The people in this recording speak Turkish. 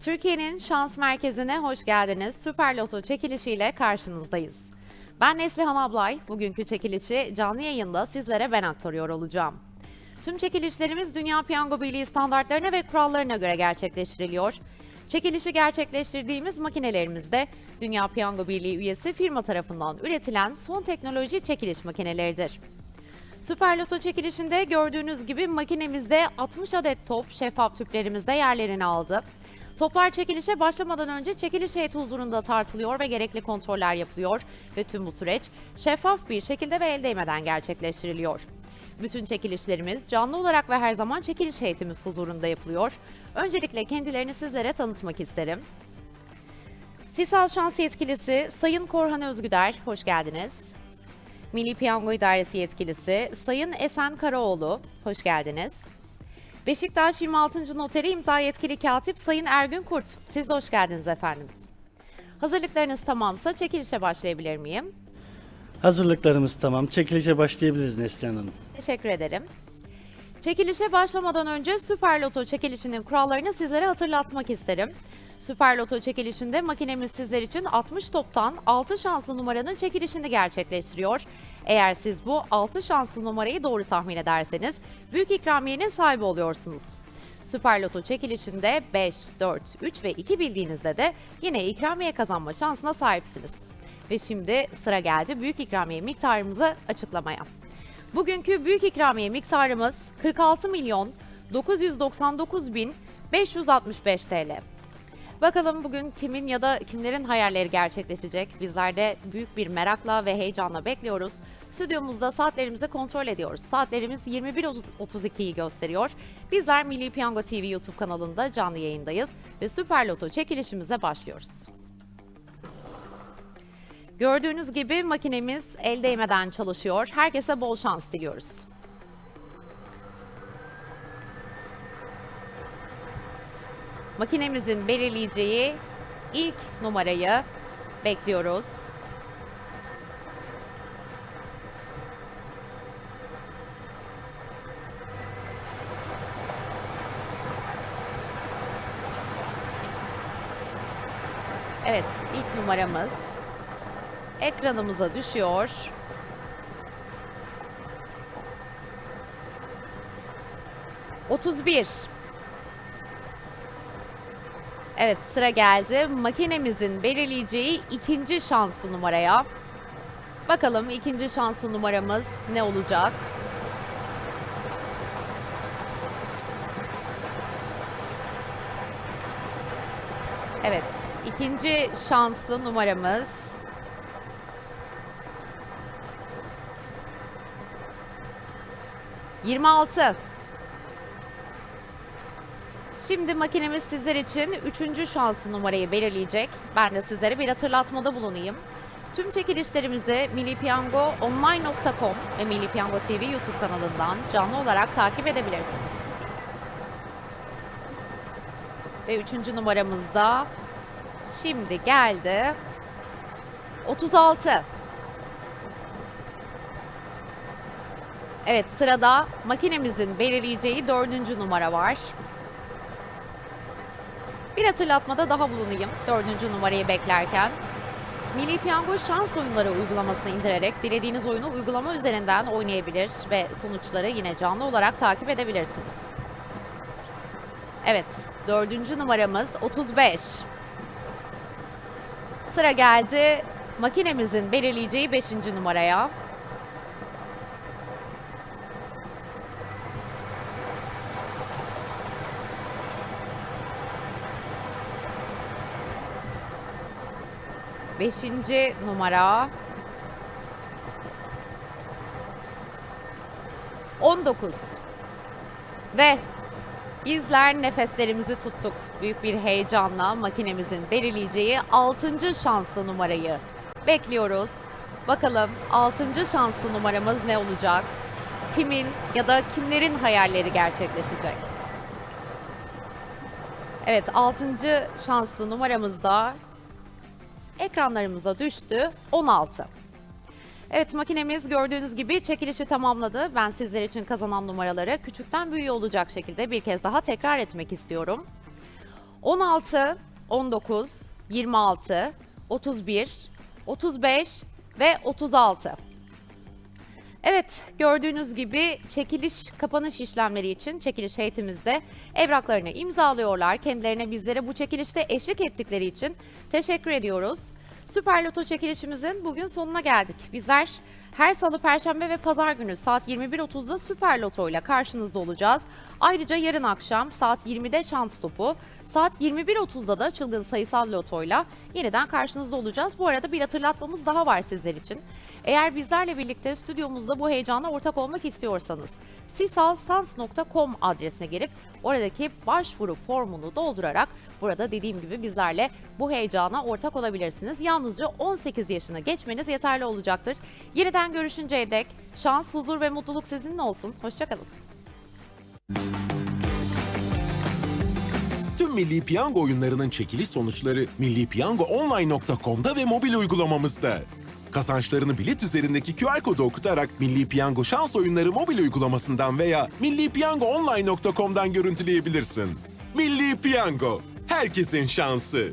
Türkiye'nin şans merkezine hoş geldiniz. Süper Loto çekilişiyle karşınızdayız. Ben Neslihan Ablay. Bugünkü çekilişi canlı yayında sizlere ben aktarıyor olacağım. Tüm çekilişlerimiz Dünya Piyango Birliği standartlarına ve kurallarına göre gerçekleştiriliyor. Çekilişi gerçekleştirdiğimiz makinelerimizde Dünya Piyango Birliği üyesi firma tarafından üretilen son teknoloji çekiliş makineleridir. Süper Loto çekilişinde gördüğünüz gibi makinemizde 60 adet top şeffaf tüplerimizde yerlerini aldı. Toplar çekilişe başlamadan önce çekiliş heyeti huzurunda tartılıyor ve gerekli kontroller yapılıyor ve tüm bu süreç şeffaf bir şekilde ve el değmeden gerçekleştiriliyor. Bütün çekilişlerimiz canlı olarak ve her zaman çekiliş heyetimiz huzurunda yapılıyor. Öncelikle kendilerini sizlere tanıtmak isterim. Sisal Şans Yetkilisi Sayın Korhan Özgüder, hoş geldiniz. Milli Piyango İdaresi Yetkilisi Sayın Esen Karaoğlu, hoş geldiniz. Beşiktaş 26. Noteri imza yetkili katip Sayın Ergün Kurt, siz de hoş geldiniz efendim. Hazırlıklarınız tamamsa çekilişe başlayabilir miyim? Hazırlıklarımız tamam. Çekilişe başlayabiliriz Neslihan Hanım. Teşekkür ederim. Çekilişe başlamadan önce Süper Loto çekilişinin kurallarını sizlere hatırlatmak isterim. Süper Loto çekilişinde makinemiz sizler için 60 toptan 6 şanslı numaranın çekilişini gerçekleştiriyor. Eğer siz bu 6 şanslı numarayı doğru tahmin ederseniz büyük ikramiyenin sahibi oluyorsunuz. Süper Loto çekilişinde 5, 4, 3 ve 2 bildiğinizde de yine ikramiye kazanma şansına sahipsiniz. Ve şimdi sıra geldi büyük ikramiye miktarımızı açıklamaya. Bugünkü büyük ikramiye miktarımız 46 milyon 999 bin 565 TL. Bakalım bugün kimin ya da kimlerin hayalleri gerçekleşecek? Bizler de büyük bir merakla ve heyecanla bekliyoruz. Stüdyomuzda saatlerimizi kontrol ediyoruz. Saatlerimiz 21.32'yi gösteriyor. Bizler Milli Piyango TV YouTube kanalında canlı yayındayız ve Süper Loto çekilişimize başlıyoruz. Gördüğünüz gibi makinemiz el değmeden çalışıyor. Herkese bol şans diliyoruz. Makinemizin belirleyeceği ilk numarayı bekliyoruz. Evet, ilk numaramız ekranımıza düşüyor. Otuz bir. Evet sıra geldi. Makinemizin belirleyeceği ikinci şanslı numaraya. Bakalım ikinci şanslı numaramız ne olacak? Evet, ikinci şanslı numaramız Yirmi altı. Şimdi makinemiz sizler için üçüncü şanslı numarayı belirleyecek. Ben de sizlere bir hatırlatmada bulunayım. Tüm çekilişlerimizi millipiyangoonline.com ve Milli Piyango TV YouTube kanalından canlı olarak takip edebilirsiniz. Ve üçüncü numaramızda şimdi geldi. 36. Evet sırada makinemizin belirleyeceği dördüncü numara var. Bir hatırlatmada daha bulunayım dördüncü numarayı beklerken. Milli Piyango şans oyunları uygulamasını indirerek dilediğiniz oyunu uygulama üzerinden oynayabilir ve sonuçları yine canlı olarak takip edebilirsiniz. Evet, dördüncü numaramız 35. Sıra geldi makinemizin belirleyeceği beşinci numaraya. Beşinci numara. 19. Ve bizler nefeslerimizi tuttuk. Büyük bir heyecanla makinemizin belirleyeceği 6. şanslı numarayı bekliyoruz. Bakalım 6. şanslı numaramız ne olacak? Kimin ya da kimlerin hayalleri gerçekleşecek? Evet 6. şanslı numaramızda ekranlarımıza düştü 16. Evet makinemiz gördüğünüz gibi çekilişi tamamladı. Ben sizler için kazanan numaraları küçükten büyüğe olacak şekilde bir kez daha tekrar etmek istiyorum. 16, 19, 26, 31, 35 ve 36. Evet, gördüğünüz gibi çekiliş, kapanış işlemleri için çekiliş heyetimizde evraklarını imzalıyorlar. Kendilerine bizlere bu çekilişte eşlik ettikleri için teşekkür ediyoruz. Süper Loto çekilişimizin bugün sonuna geldik. Bizler her salı, perşembe ve pazar günü saat 21.30'da Süper Loto ile karşınızda olacağız. Ayrıca yarın akşam saat 20'de şans topu, saat 21.30'da da çılgın sayısal lotoyla yeniden karşınızda olacağız. Bu arada bir hatırlatmamız daha var sizler için. Eğer bizlerle birlikte stüdyomuzda bu heyecana ortak olmak istiyorsanız sisalsans.com adresine girip oradaki başvuru formunu doldurarak burada dediğim gibi bizlerle bu heyecana ortak olabilirsiniz. Yalnızca 18 yaşına geçmeniz yeterli olacaktır. Yeniden görüşünceye dek şans, huzur ve mutluluk sizinle olsun. Hoşçakalın. Tüm Milli Piyango oyunlarının çekiliş sonuçları millipiyangoonline.com'da ve mobil uygulamamızda. Kazançlarını bilet üzerindeki QR kodu okutarak Milli Piyango şans oyunları mobil uygulamasından veya millipiyangoonline.com'dan görüntüleyebilirsin. Milli Piyango, herkesin şansı.